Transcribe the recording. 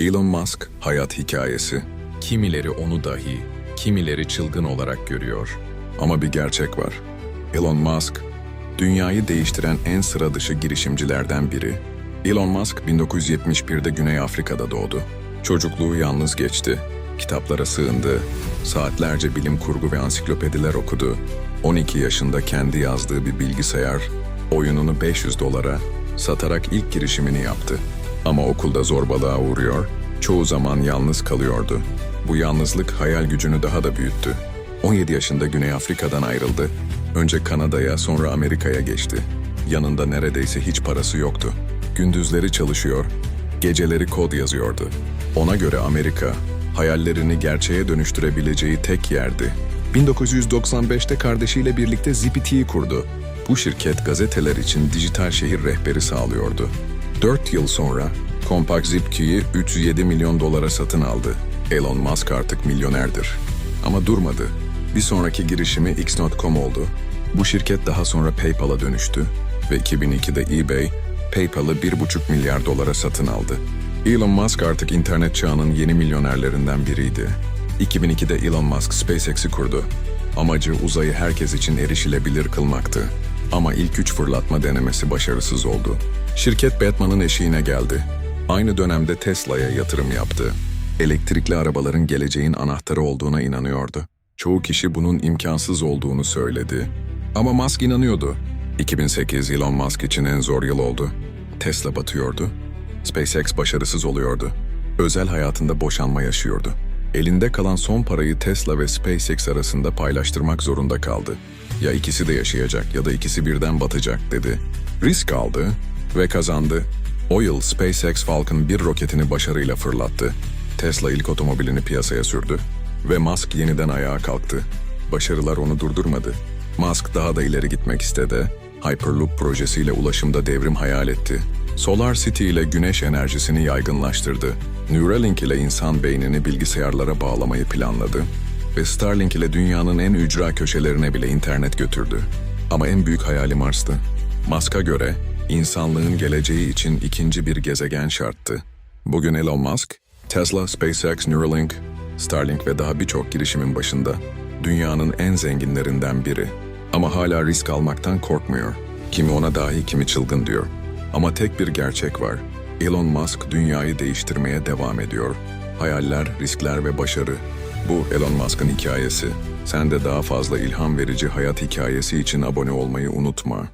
Elon Musk hayat hikayesi. Kimileri onu dahi, kimileri çılgın olarak görüyor. Ama bir gerçek var. Elon Musk, dünyayı değiştiren en sıra dışı girişimcilerden biri. Elon Musk 1971'de Güney Afrika'da doğdu. Çocukluğu yalnız geçti. Kitaplara sığındı. Saatlerce bilim kurgu ve ansiklopediler okudu. 12 yaşında kendi yazdığı bir bilgisayar oyununu 500 dolara satarak ilk girişimini yaptı. Ama okulda zorbalığa uğruyor, çoğu zaman yalnız kalıyordu. Bu yalnızlık hayal gücünü daha da büyüttü. 17 yaşında Güney Afrika'dan ayrıldı. Önce Kanada'ya sonra Amerika'ya geçti. Yanında neredeyse hiç parası yoktu. Gündüzleri çalışıyor, geceleri kod yazıyordu. Ona göre Amerika, hayallerini gerçeğe dönüştürebileceği tek yerdi. 1995'te kardeşiyle birlikte ZPT'yi kurdu. Bu şirket gazeteler için dijital şehir rehberi sağlıyordu. 4 yıl sonra Compaq Zipki'yi 307 milyon dolara satın aldı. Elon Musk artık milyonerdir. Ama durmadı. Bir sonraki girişimi X.com oldu. Bu şirket daha sonra PayPal'a dönüştü ve 2002'de eBay, PayPal'ı 1,5 milyar dolara satın aldı. Elon Musk artık internet çağının yeni milyonerlerinden biriydi. 2002'de Elon Musk SpaceX'i kurdu. Amacı uzayı herkes için erişilebilir kılmaktı. Ama ilk üç fırlatma denemesi başarısız oldu. Şirket Batman'ın eşiğine geldi. Aynı dönemde Tesla'ya yatırım yaptı. Elektrikli arabaların geleceğin anahtarı olduğuna inanıyordu. Çoğu kişi bunun imkansız olduğunu söyledi. Ama Musk inanıyordu. 2008 Elon Musk için en zor yıl oldu. Tesla batıyordu. SpaceX başarısız oluyordu. Özel hayatında boşanma yaşıyordu. Elinde kalan son parayı Tesla ve SpaceX arasında paylaştırmak zorunda kaldı. Ya ikisi de yaşayacak ya da ikisi birden batacak dedi. Risk aldı ve kazandı. O yıl SpaceX Falcon 1 roketini başarıyla fırlattı. Tesla ilk otomobilini piyasaya sürdü ve Musk yeniden ayağa kalktı. Başarılar onu durdurmadı. Musk daha da ileri gitmek istedi. Hyperloop projesiyle ulaşımda devrim hayal etti. Solar City ile güneş enerjisini yaygınlaştırdı. Neuralink ile insan beynini bilgisayarlara bağlamayı planladı. Ve Starlink ile dünyanın en ücra köşelerine bile internet götürdü. Ama en büyük hayali Mars'tı. Musk'a göre insanlığın geleceği için ikinci bir gezegen şarttı. Bugün Elon Musk, Tesla, SpaceX, Neuralink, Starlink ve daha birçok girişimin başında. Dünyanın en zenginlerinden biri. Ama hala risk almaktan korkmuyor. Kimi ona dahi kimi çılgın diyor. Ama tek bir gerçek var. Elon Musk dünyayı değiştirmeye devam ediyor. Hayaller, riskler ve başarı. Bu Elon Musk'ın hikayesi. Sen de daha fazla ilham verici hayat hikayesi için abone olmayı unutma.